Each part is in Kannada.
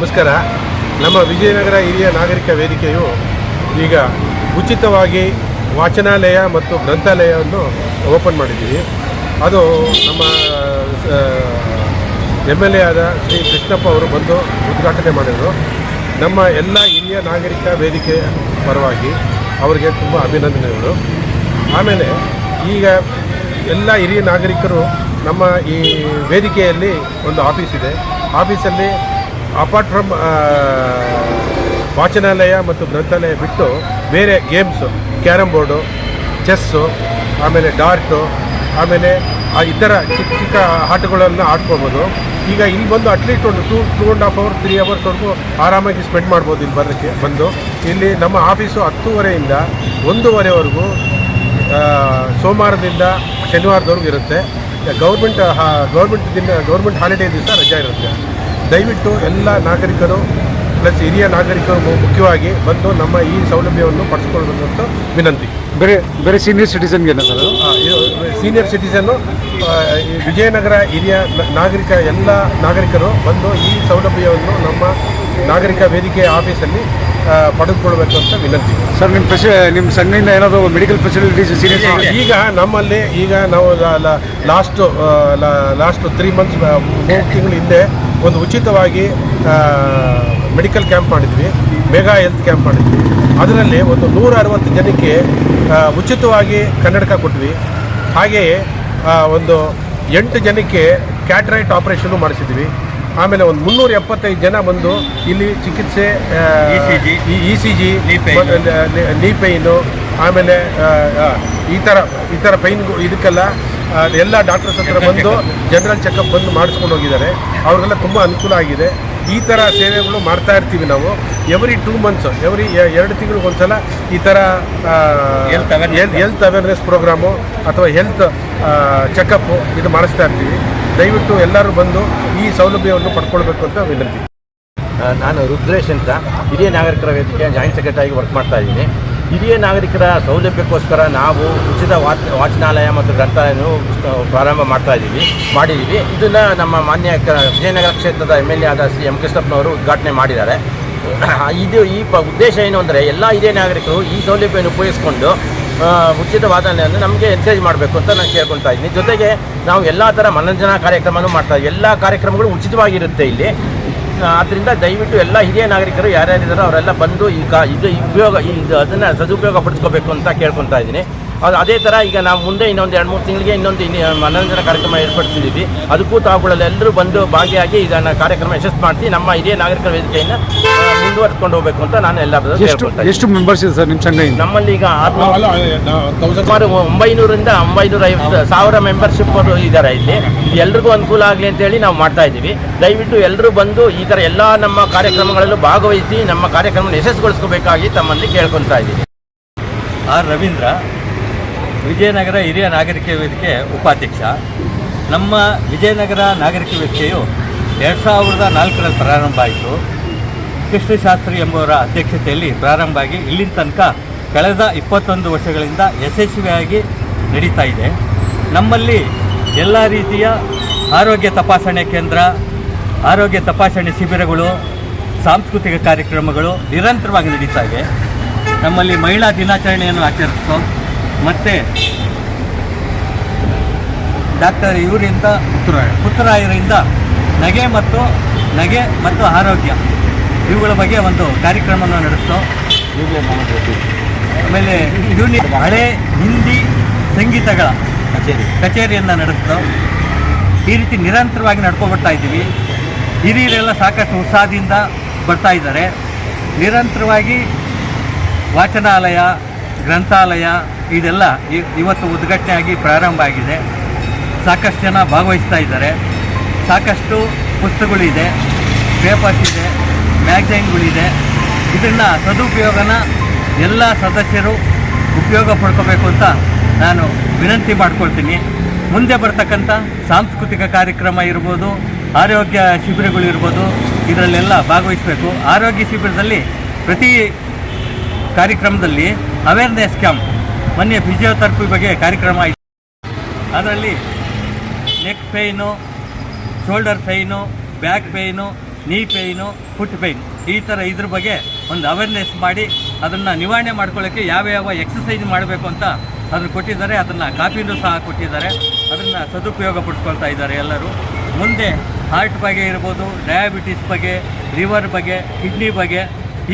ನಮಸ್ಕಾರ. ನಮ್ಮ ವಿಜಯನಗರ ಹಿರಿಯ ನಾಗರಿಕ ವೇದಿಕೆಯು ಈಗ ಉಚಿತವಾಗಿ ವಾಚನಾಲಯ ಮತ್ತು ಗ್ರಂಥಾಲಯವನ್ನು ಓಪನ್ ಮಾಡಿದ್ದೀವಿ. ಅದು ನಮ್ಮ ಎಂ ಎಲ್ ಎ ಆದ ಶ್ರೀ ಕೃಷ್ಣಪ್ಪ ಅವರು ಬಂದು ಉದ್ಘಾಟನೆ ಮಾಡಿದರು. ನಮ್ಮ ಎಲ್ಲ ಹಿರಿಯ ನಾಗರಿಕ ವೇದಿಕೆ ಪರವಾಗಿ ಅವರಿಗೆ ತುಂಬ ಅಭಿನಂದನೆಗಳು. ಆಮೇಲೆ ಈಗ ಎಲ್ಲ ಹಿರಿಯ ನಾಗರಿಕರು ನಮ್ಮ ಈ ವೇದಿಕೆಯಲ್ಲಿ ಒಂದು ಆಫೀಸ್ ಇದೆ. ಆಫೀಸಲ್ಲಿ ಅಪಾರ್ಟ್ ಫ್ರಮ್ ವಾಚನಾಲಯ ಮತ್ತು ಗ್ರಂಥಾಲಯ ಬಿಟ್ಟು ಬೇರೆ ಗೇಮ್ಸು ಕ್ಯಾರಮ್ ಬೋರ್ಡು ಚೆಸ್ಸು ಆಮೇಲೆ ಡಾರ್ಟು ಆಮೇಲೆ ಆ ಇತರ ಚಿಕ್ಕ ಚಿಕ್ಕ ಆಟಗಳನ್ನು ಆಡ್ಕೊಬೋದು. ಈಗ ಇಲ್ಲಿ ಬಂದು ಅಟ್ಲೀಸ್ಟ್ ಒಂದು two two and half hour three ಅವರ್ಸ್ವರೆಗೂ ಆರಾಮಾಗಿ ಸ್ಪೆಂಡ್ ಮಾಡ್ಬೋದು ಇಲ್ಲಿ ಬರೋಕ್ಕೆ ಬಂದು. ಇಲ್ಲಿ ನಮ್ಮ ಆಫೀಸು ಹತ್ತೂವರೆಯಿಂದ ಒಂದೂವರೆವರೆಗೂ ಸೋಮವಾರದಿಂದ ಶನಿವಾರದವರೆಗೂ ಇರುತ್ತೆ. ಗೌರ್ಮೆಂಟ್ ಗೌರ್ಮೆಂಟ್ ದಿನ, ಗೌರ್ಮೆಂಟ್ ಹಾಲಿಡೇ ದಿವಸ ರಜೆ ಇರುತ್ತೆ. ದಯವಿಟ್ಟು ಎಲ್ಲ ನಾಗರಿಕರು ಪ್ಲಸ್ ಹಿರಿಯ ನಾಗರಿಕರು ಮುಖ್ಯವಾಗಿ ಬಂದು ನಮ್ಮ ಈ ಸೌಲಭ್ಯವನ್ನು ಪಡಿಸ್ಕೊಳ್ಬೇಕಂತ ಅಂತ ವಿನಂತಿ. ಬೇರೆ ಬೇರೆ ಸೀನಿಯರ್ ಸಿಟಿಸನ್ಗೆ ಇದು ಸೀನಿಯರ್ ಸಿಟಿಸನ್ನು ವಿಜಯನಗರ ಹಿರಿಯ ನಾಗರಿಕ ಎಲ್ಲ ನಾಗರಿಕರು ಬಂದು ಈ ಸೌಲಭ್ಯವನ್ನು ನಮ್ಮ ನಾಗರಿಕ ವೇದಿಕೆ ಆಫೀಸಲ್ಲಿ ಪಡೆದುಕೊಳ್ಬೇಕು ಅಂತ ವಿನಂತಿ. ಸರ್ ನಿಮ್ಮ ಫೆಸಿ ನಿಮ್ಮ ಸಂಘದಿಂದ ಏನಾದರೂ ಮೆಡಿಕಲ್ ಫೆಸಿಲಿಟೀಸ್ ಸೀನಿಯರ್ ಈಗ ನಮ್ಮಲ್ಲಿ ಈಗ ನಾವು ಲಾಸ್ಟು ಲಾಸ್ಟ್ ತ್ರೀ ಮಂತ್ಸ್ ಮೂರು ತಿಂಗಳ ಹಿಂದೆ ಒಂದು ಉಚಿತವಾಗಿ ಮೆಡಿಕಲ್ ಕ್ಯಾಂಪ್ ಮಾಡಿದ್ವಿ ಮೆಗಾ ಹೆಲ್ತ್ ಕ್ಯಾಂಪ್ ಮಾಡಿದ್ವಿ. ಅದರಲ್ಲಿ ಒಂದು ನೂರ ಅರವತ್ತು ಜನಕ್ಕೆ ಉಚಿತವಾಗಿ ಕನ್ನಡಕ ಕೊಟ್ವಿ. ಹಾಗೆಯೇ ಒಂದು ಎಂಟು ಜನಕ್ಕೆ ಕ್ಯಾಟ್ರೈಟ್ ಆಪರೇಷನ್ನು ಮಾಡಿಸಿದ್ವಿ. ಆಮೇಲೆ ಒಂದು ಮುನ್ನೂರ ಎಪ್ಪತ್ತೈದು ಜನ ಬಂದು ಇಲ್ಲಿ ಚಿಕಿತ್ಸೆ E C G knee pain ಆಮೇಲೆ ಈ ಥರ ಈ ಥರ ಪೈನ್ ಇದಕ್ಕೆಲ್ಲ ಎಲ್ಲ ಡಾಕ್ಟರ್ಸ್ ಹತ್ರ ಬಂದು ಜನರಲ್ ಚೆಕಪ್ ಬಂದು ಮಾಡಿಸ್ಕೊಂಡು ಹೋಗಿದ್ದಾರೆ. ಅವ್ರಿಗೆಲ್ಲ ತುಂಬ ಅನುಕೂಲ ಆಗಿದೆ. ಈ ಥರ ಸೇವೆಗಳು ಮಾಡ್ತಾ ಇರ್ತೀವಿ ನಾವು. ಎವ್ರಿ ಟೂ ಮಂತ್ಸ್ ಎವ್ರಿ ಎರಡು ತಿಂಗಳಿಗೆ ಒಂದ್ಸಲ ಈ ಥರ ಹೆಲ್ತ್ ಅವೇರ್ನೆಸ್ ಪ್ರೋಗ್ರಾಮು ಅಥವಾ ಹೆಲ್ತ್ ಚೆಕಪ್ಪು ಇದು ಮಾಡಿಸ್ತಾ ಇರ್ತೀವಿ. ದಯವಿಟ್ಟು ಎಲ್ಲರೂ ಬಂದು ಈ ಸೌಲಭ್ಯವನ್ನು ಪಡ್ಕೊಳ್ಬೇಕು ಅಂತ ವಿನಂತಿ. ನಾನು ರುದ್ರೇಶ್ ಅಂತ ಹಿರಿಯ ನಾಗರಿಕರ ವೇದಿಕೆ ಜಾಯಿಂಟ್ ಸೆಕ್ರೆಟರಿ ಆಗಿ ವರ್ಕ್ ಮಾಡ್ತಾ ಇದ್ದೀನಿ. ಹಿರಿಯ ನಾಗರಿಕರ ಸೌಲಭ್ಯಕ್ಕೋಸ್ಕರ ನಾವು ಉಚಿತ ವಾಚ ವಾಚನಾಲಯ ಮತ್ತು ಗ್ರಂಥಾಲಯವನ್ನು ಪ್ರಾರಂಭ ಮಾಡ್ತಾ ಇದ್ದೀವಿ, ಮಾಡಿದ್ದೀವಿ. ಇದನ್ನು ನಮ್ಮ ಮಾನ್ಯ ವಿಜಯನಗರ ಕ್ಷೇತ್ರದ ಎಂ ಎಲ್ ಎ ಆದ ಸಿ ಎಂ ಕೃಷ್ಣಪ್ಪನವರು ಉದ್ಘಾಟನೆ ಮಾಡಿದ್ದಾರೆ. ಇದು ಈ ಪ, ಉದ್ದೇಶ ಏನು ಅಂದರೆ ಎಲ್ಲ ಹಿರಿಯ ನಾಗರಿಕರು ಈ ಸೌಲಭ್ಯವನ್ನು ಉಪಯೋಗಿಸ್ಕೊಂಡು ಉಚಿತ ವಾದನೆಯನ್ನು ನಮಗೆ ಎನ್ಕರೇಜ್ ಮಾಡಬೇಕು ಅಂತ ನಾನು ಕೇಳ್ಕೊತಾ ಇದ್ದೀನಿ. ಜೊತೆಗೆ ನಾವು ಎಲ್ಲ ಥರ ಮನರಂಜನಾ ಕಾರ್ಯಕ್ರಮನೂ ಮಾಡ್ತಾ, ಎಲ್ಲ ಕಾರ್ಯಕ್ರಮಗಳು ಉಚಿತವಾಗಿರುತ್ತೆ ಇಲ್ಲಿ. ಆದ್ದರಿಂದ ದಯವಿಟ್ಟು ಎಲ್ಲ ಹಿರಿಯ ನಾಗರಿಕರು ಯಾರ್ಯಾರಿದ್ದಾರೋ ಅವರೆಲ್ಲ ಬಂದು ಈಗ ಇದು ಉಪಯೋಗ ಇದು ಅದನ್ನು ಸದುಪಯೋಗ ಪಡಿಸ್ಕೋಬೇಕು ಅಂತ ಕೇಳ್ಕೊತಾ ಇದ್ದೀನಿ. ಅದು ಅದೇ ಥರ ಈಗ ನಾವು ಮುಂದೆ ಇನ್ನೊಂದು ಎರಡು ಮೂರು ತಿಂಗಳಿಗೆ ಇನ್ನೊಂದು ಇನ್ನು ಮನೋರಂಜನಾ ಕಾರ್ಯಕ್ರಮ ಏರ್ಪಡಿಸಿದ್ದೀವಿ ಅದಕ್ಕೂ ತಾವುಗಳಲ್ಲಿ ಎಲ್ಲರೂ ಬಂದು ಭಾಗಿಯಾಗಿ ಇದನ್ನು ಕಾರ್ಯಕ್ರಮ ಯಶಸ್ಸು ಮಾಡಿಸಿ ನಮ್ಮ ಹಿರಿಯ ನಾಗರಿಕರ ವೇದಿಕೆಯನ್ನು ಮುಂದುವರಿಸ್ಕೊಂಡು ಹೋಗಬೇಕು ಅಂತ ನಾನು ಎಲ್ಲ ಎಷ್ಟು ಮೆಂಬರ್ಸ್ ಇದೆ ಸರ್ ನಿಮ್ಮ ಸಂಘ ನಮ್ಮಲ್ಲಿ ಈಗ ಸುಮಾರು ಒಂಬೈನೂರಿಂದ ಒಂಬೈನೂರ ಐವತ್ತು ಸಾವಿರ ಮೆಂಬರ್ಶಿಪ್ ಇದ್ದಾರೆ ಇಲ್ಲಿ. ಇದು ಎಲ್ರಿಗೂ ಅನುಕೂಲ ಆಗಲಿ ಅಂತೇಳಿ ನಾವು ಮಾಡ್ತಾ ಇದ್ದೀವಿ. ದಯವಿಟ್ಟು ಎಲ್ಲರೂ ಬಂದು ಈ ಥರ ಎಲ್ಲ ನಮ್ಮ ಕಾರ್ಯಕ್ರಮಗಳಲ್ಲೂ ಭಾಗವಹಿಸಿ ನಮ್ಮ ಕಾರ್ಯಕ್ರಮ ಯಶಸ್ಸುಗೊಳಿಸ್ಕೋಬೇಕಾಗಿ ತಮ್ಮಲ್ಲಿ ಕೇಳ್ಕೊತಾ ಇದ್ದೀವಿ. ಆರ್ ರವೀಂದ್ರ ವಿಜಯನಗರ ಹಿರಿಯ ನಾಗರಿಕ ವೇದಿಕೆ ಉಪಾಧ್ಯಕ್ಷ. ನಮ್ಮ ವಿಜಯನಗರ ನಾಗರಿಕ ವೇದಿಕೆಯು ಎರಡು ಸಾವಿರದ ನಾಲ್ಕರಲ್ಲಿ ಪ್ರಾರಂಭ ಆಯಿತು. ಕೃಷ್ಣಶಾಸ್ತ್ರಿ ಎಂಬುವರ ಅಧ್ಯಕ್ಷತೆಯಲ್ಲಿ ಪ್ರಾರಂಭ ಆಗಿ ಇಲ್ಲಿನ ತನಕ ಕಳೆದ ಇಪ್ಪತ್ತೊಂದು ವರ್ಷಗಳಿಂದ ಯಶಸ್ವಿಯಾಗಿ ನಡೀತಾ ಇದೆ. ನಮ್ಮಲ್ಲಿ ಎಲ್ಲ ರೀತಿಯ ಆರೋಗ್ಯ ತಪಾಸಣೆ ಕೇಂದ್ರ, ಆರೋಗ್ಯ ತಪಾಸಣೆ ಶಿಬಿರಗಳು, ಸಾಂಸ್ಕೃತಿಕ ಕಾರ್ಯಕ್ರಮಗಳು ನಿರಂತರವಾಗಿ ನಡೀತಾ ಇದೆ. ನಮ್ಮಲ್ಲಿ ಮಹಿಳಾ ದಿನಾಚರಣೆಯನ್ನು ಆಚರಿಸ್ತು ಮತ್ತು ಡಾಕ್ಟರ್ ಇವರಿಂದ ಪುತ್ತರಾಯರಿಂದ ನಗೆ ಮತ್ತು ನಗೆ ಮತ್ತು ಆರೋಗ್ಯ. ಇವುಗಳ ಬಗ್ಗೆ ಒಂದು ಕಾರ್ಯಕ್ರಮವನ್ನು ನಡೆಸ್ತೋ ಆಮೇಲೆ ಯೂನಿ ಹಳೆ ಹಿಂದಿ ಸಂಗೀತಗಳ ಕಚೇರಿ. ಕಚೇರಿಯನ್ನು ನಡೆಸ್ತೋ ಈ ರೀತಿ ನಿರಂತರವಾಗಿ ನಡ್ಕೊಬರ್ತಾ ಇದ್ದೀವಿ. ಹಿರಿಯರೆಲ್ಲ ಸಾಕಷ್ಟು ಉತ್ಸಾಹದಿಂದ ಬರ್ತಾ ಇದ್ದಾರೆ. ನಿರಂತರವಾಗಿ ವಾಚನಾಲಯ ಗ್ರಂಥಾಲಯ ಇದೆಲ್ಲ ಇವತ್ತು ಉದ್ಘಾಟನೆ ಆಗಿ ಪ್ರಾರಂಭ ಆಗಿದೆ. ಸಾಕಷ್ಟು ಜನ ಭಾಗವಹಿಸ್ತಾ ಇದ್ದಾರೆ. ಸಾಕಷ್ಟು ಪುಸ್ತಕಗಳಿದೆ ಪೇಪರ್ಸ್ ಇದೆ ಮ್ಯಾಗಝೈನ್ಗಳಿದೆ ಇದನ್ನು ಸದುಪಯೋಗನ ಎಲ್ಲ ಸದಸ್ಯರು ಉಪಯೋಗ ಪಡ್ಕೋಬೇಕು ಅಂತ ನಾನು ವಿನಂತಿ ಮಾಡ್ಕೊಳ್ತೀನಿ. ಮುಂದೆ ಬರ್ತಕ್ಕಂಥ ಸಾಂಸ್ಕೃತಿಕ ಕಾರ್ಯಕ್ರಮ ಇರ್ಬೋದು, ಆರೋಗ್ಯ ಶಿಬಿರಗಳು ಇರ್ಬೋದು, ಇದರಲ್ಲೆಲ್ಲ ಭಾಗವಹಿಸಬೇಕು. ಆರೋಗ್ಯ ಶಿಬಿರದಲ್ಲಿ ಪ್ರತಿ ಕಾರ್ಯಕ್ರಮದಲ್ಲಿ ಅವೇರ್ನೆಸ್ ಕ್ಯಾಂಪ್ ಮೊನ್ನೆ ಫಿಸಿಯೋಥೆರಪಿ ಬಗ್ಗೆ ಕಾರ್ಯಕ್ರಮ ಆಯಿತು. ಅದರಲ್ಲಿ neck pain shoulder pain back pain knee pain foot pain ಈ ಥರ ಇದ್ರ ಬಗ್ಗೆ ಒಂದು ಅವೇರ್ನೆಸ್ ಮಾಡಿ ಅದನ್ನು ನಿವಾರಣೆ ಮಾಡ್ಕೊಳ್ಳೋಕ್ಕೆ ಯಾವ ಯಾವ ಎಕ್ಸಸೈಸ್ ಮಾಡಬೇಕು ಅಂತ ಅದನ್ನು ಕೊಟ್ಟಿದ್ದಾರೆ. ಅದನ್ನು ಕಾಪಿನೂ ಸಹ ಕೊಟ್ಟಿದ್ದಾರೆ. ಅದನ್ನು ಸದುಪಯೋಗ ಪಡಿಸ್ಕೊಳ್ತಾ ಇದ್ದಾರೆ ಎಲ್ಲರೂ. ಮುಂದೆ ಹಾರ್ಟ್ ಬಗ್ಗೆ ಇರ್ಬೋದು ಡಯಾಬಿಟಿಸ್ ಬಗ್ಗೆ ಲಿವರ್ ಬಗ್ಗೆ ಕಿಡ್ನಿ ಬಗ್ಗೆ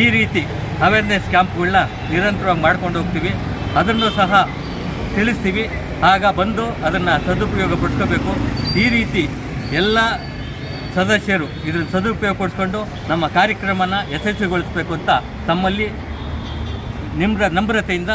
ಈ ರೀತಿ ಅವೇರ್ನೆಸ್ ಕ್ಯಾಂಪ್ಗಳನ್ನ ನಿರಂತರವಾಗಿ ಮಾಡ್ಕೊಂಡು ಹೋಗ್ತೀವಿ. ಅದನ್ನು ಸಹ ತಿಳಿಸ್ತೀವಿ. ಆಗ ಬಂದು ಅದನ್ನು ಸದುಪಯೋಗ ಪಡಿಸ್ಕೋಬೇಕು. ಈ ರೀತಿ ಎಲ್ಲ ಸದಸ್ಯರು ಇದ್ರ ಸದುಪಯೋಗ ಪಡಿಸ್ಕೊಂಡು ನಮ್ಮ ಕಾರ್ಯಕ್ರಮನ ಯಶಸ್ವಿಗೊಳಿಸಬೇಕು ಅಂತ ತಮ್ಮಲ್ಲಿ ನಿಮ್ರ ನಮ್ರತೆಯಿಂದ